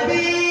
নবী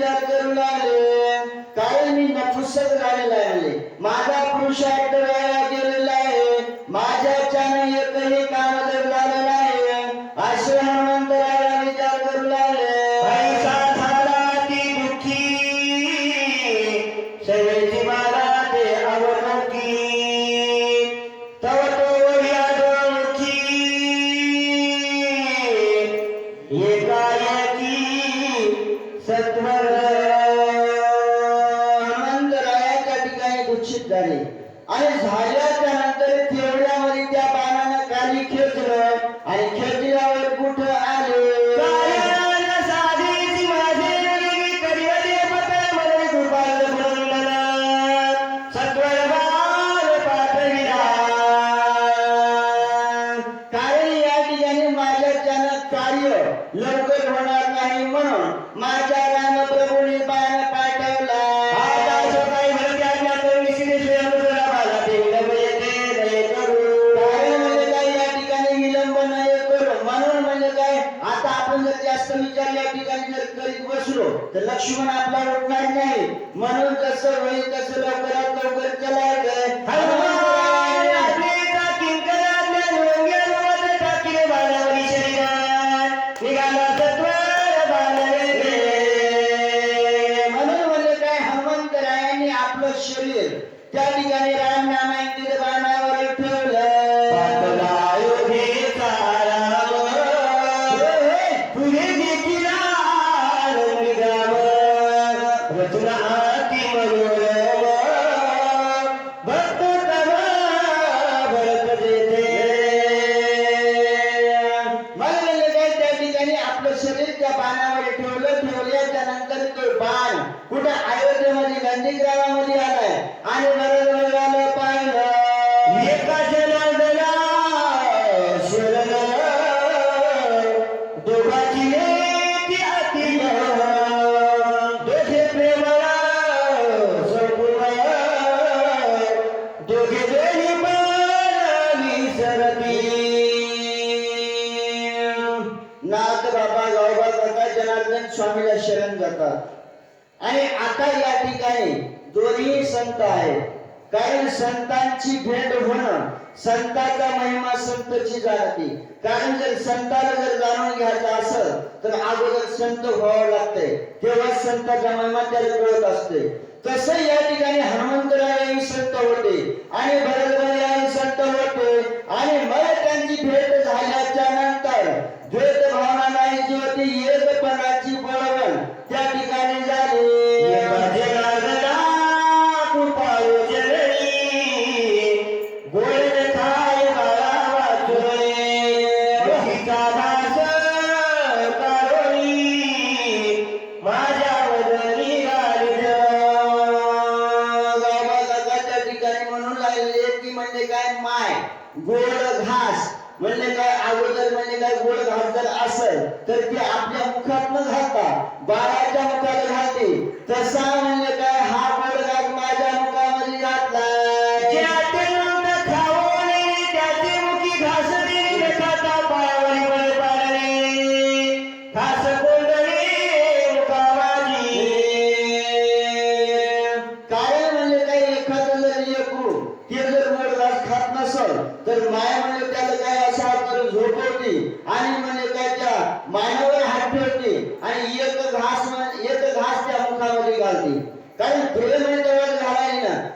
विचार करू लागले कारण मी नपुसक झालेला आहे. माझा पुरुषार्थ माझ्या राम प्रभूने बाण पाठवला. म्हणजे या ठिकाणी विलंब नये म्हणून म्हणजे काय आता आपण जर जास्त विचार ठिकाणी जर करीत बसलो तर लक्ष्मण आपला उठणार नाही म्हणून कसं होईल तसं लवकरात लवकर चलायचं. त्यांनी ग्रामामध्ये आलाय आणि बरोबर पाहिलं एका जनाला शरण दोघाची ती अति दोघे प्रेमाला संपूर्ण दोघे देवी पाणी सरती नाथ बाबा गावबा करता जनार्दन स्वामीला शरण जातात आणि आता या ठिकाणी दोन्ही संत आहेत. कारण संतांची भेट होणं संतांचा महिमा संतची जाणते. कारण जर संताला जर जाणून घ्यायचं असेल तर अगोदर संत व्हावं लागतंय. तेव्हा संतांचा महिमा त्याला कळत असते तसं या ठिकाणी हनुमंतरायही संत होते. आणि तर ते आपल्या मुखात न घालता बाळाच्या मुखात घालते. तसा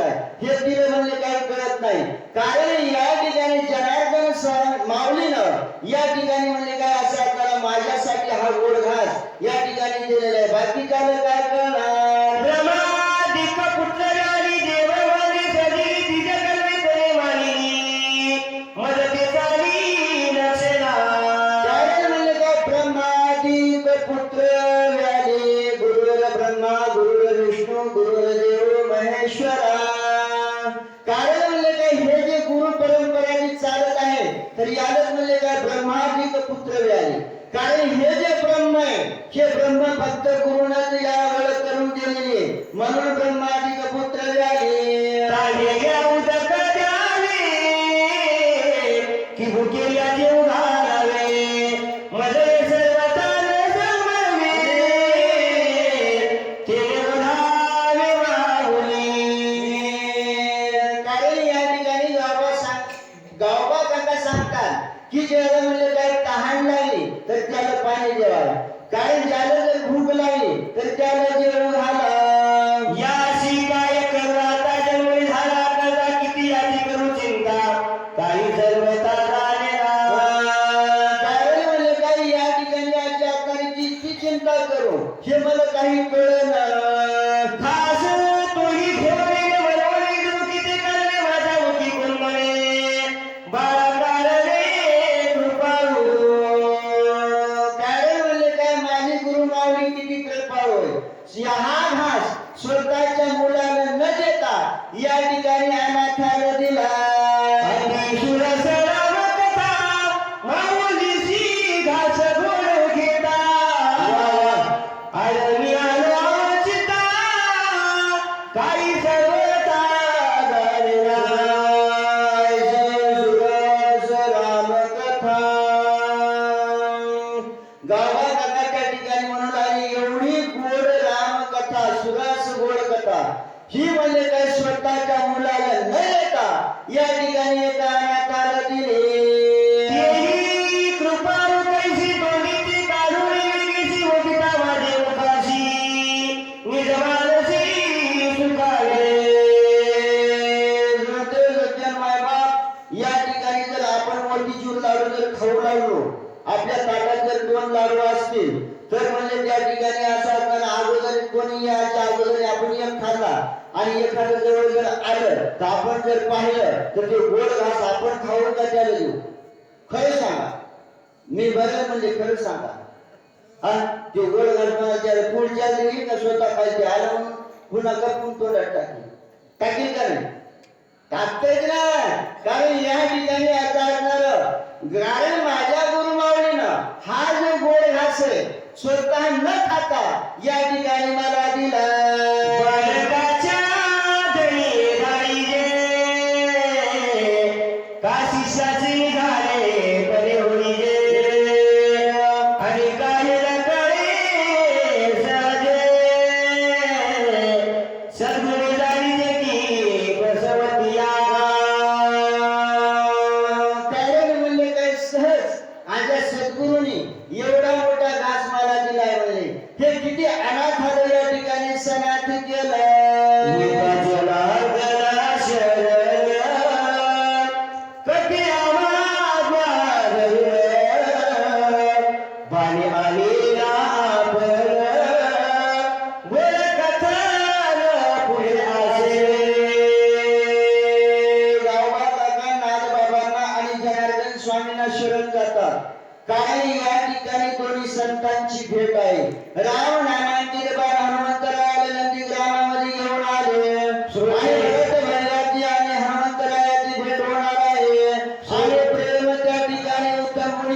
आहे हेच दिले म्हणून ब्रह्मादिक पुत्र झाले. राजे या उदक द्यावे की भुकेला जेव घालावे. की ज्याला म्हणजे काय तहान लागली तर त्याला पाणी द्यावा. कारण ज्याला आणि एखाद्या जवळ जर आलं तर आपण जर पाहिलं तर ते गोड घास आपण खाऊन का त्याला देऊ? खरं सांगा. मी बरं म्हणजे खरं सांगा. हा ते गोड घास त्याला पुढच्या दिली ना स्वतः पाहिजे. आलं म्हणून पुन्हा कपून तोंडात टाकली टाकेल का नाही? टाकतेच ना. कारण या ठिकाणी आता असणार कारण माझ्या गुरुमावळीनं हा जो गोड घास आहे स्वतः न खाता या ठिकाणी मला दिला.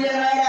Yeah.